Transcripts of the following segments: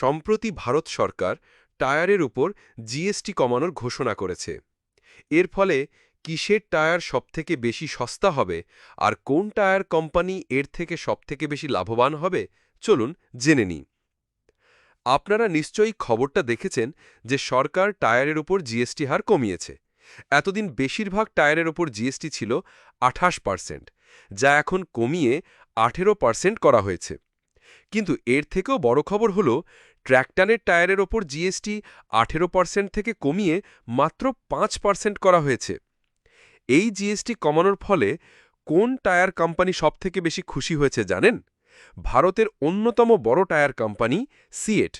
সম্প্রতি ভারত সরকার টায়ারের উপর জিএসটি কমানোর ঘোষণা করেছে। এর ফলে কিসের টায়ার সবথেকে বেশি সস্তা হবে আর কোন টায়ার কোম্পানি এর থেকে সবথেকে বেশি লাভবান হবে, চলুন জেনে নিই। আপনারা নিশ্চয়ই খবরটা দেখেছেন যে সরকার টায়ারের উপর জিএসটি হার কমিয়েছে। এতদিন বেশিরভাগ টায়ারের ওপর জিএসটি ছিল আঠাশ পার্সেন্ট, যা এখন কমিয়ে আঠেরো পার্সেন্ট করা হয়েছে। কিন্তু এর থেকেও বড় খবর হল ট্র্যাক্টরের টায়ারের ওপর জিএসটি আঠেরো পার্সেন্ট থেকে কমিয়ে মাত্র পাঁচ পার্সেন্ট করা হয়েছে। এই জিএসটি কমানোর ফলে কোন টায়ার কোম্পানি সবথেকে বেশি খুশি হয়েছে জানেন? ভারতের অন্যতম বড় টায়ার কোম্পানি সিয়েট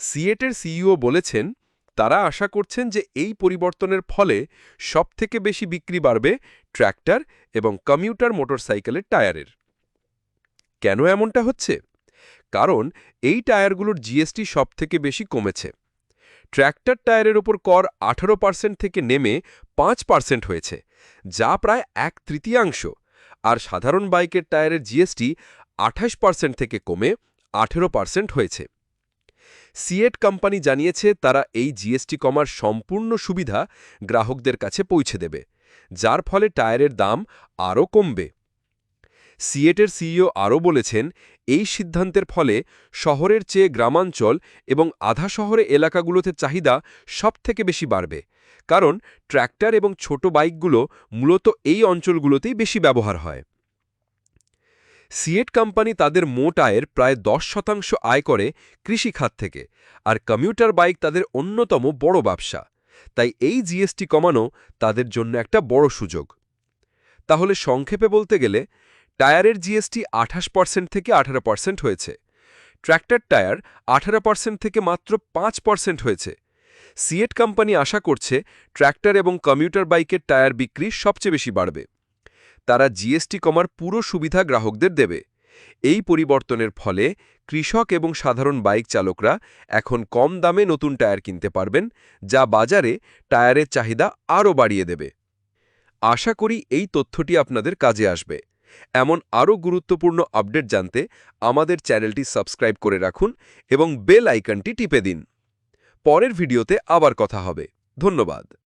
সিয়েটের সিইও বলেছেন, তারা আশা করছেন যে এই পরিবর্তনের ফলে সবথেকে বেশি বিক্রি বাড়বে ট্র্যাক্টর এবং কমিউটার মোটরসাইকেলের টায়ারের। কেন এমনটা হচ্ছে? কারণ এই টায়ারগুলোর জিএসটি সবথেকে বেশি কমেছে। ট্র্যাক্টর টায়ারের ওপর কর আঠারো পার্সেন্ট থেকে নেমে পাঁচ পার্সেন্ট হয়েছে, যা প্রায় এক তৃতীয়াংশ। আর সাধারণ বাইকের টায়ারের জিএসটি আঠাশ পার্সেন্ট থেকে কমে আঠেরো পার্সেন্ট হয়েছে। সিয়েট কোম্পানি জানিয়েছে তারা এই জিএসটি কমার সম্পূর্ণ সুবিধা গ্রাহকদের কাছে পৌঁছে দেবে, যার ফলে টায়ারের দাম আরও কমবে। সিয়েটের সিইও আরও বলেছেন, এই সিদ্ধান্তের ফলে শহরের চেয়ে গ্রামাঞ্চল এবং আধা শহরে এলাকাগুলোতে চাহিদা সবথেকে বেশি বাড়বে। কারণ ট্র্যাক্টর এবং ছোট বাইকগুলো মূলত এই অঞ্চলগুলোতেই বেশি ব্যবহার হয়। সিয়েট কোম্পানি তাদের মোট আয়ের প্রায় দশ শতাংশ আয় করে কৃষিখাত থেকে, আর কমিউটার বাইক তাদের অন্যতম বড় ব্যবসা। তাই এই জিএসটি কমানো তাদের জন্য একটা বড় সুযোগ। তাহলে সংক্ষেপে বলতে গেলে টায়ারের জিএসটি আঠাশ পার্সেন্ট থেকে আঠারো পার্সেন্ট হয়েছে। ট্র্যাক্টর টায়ার আঠারো পার্সেন্ট থেকে মাত্র পাঁচ পার্সেন্ট হয়েছে। সিয়েট কোম্পানি আশা করছে ট্র্যাক্টর এবং কমিউটার বাইকের টায়ার বিক্রি সবচেয়ে বেশি বাড়বে। তারা জিএসটি কমার পুরো সুবিধা গ্রাহকদের দেবে। এই পরিবর্তনের ফলে কৃষক এবং সাধারণ বাইক চালকরা এখন কম দামে নতুন টায়ার কিনতে পারবেন, যা বাজারে টায়ারের চাহিদা আরও বাড়িয়ে দেবে। আশা করি এই তথ্যটি আপনাদের কাজে আসবে। এমন আরও গুরুত্বপূর্ণ আপডেট জানতে আমাদের চ্যানেলটি সাবস্ক্রাইব করে রাখুন এবং বেল আইকনটি টিপে দিন। পরের ভিডিওতে আবার কথা হবে। ধন্যবাদ।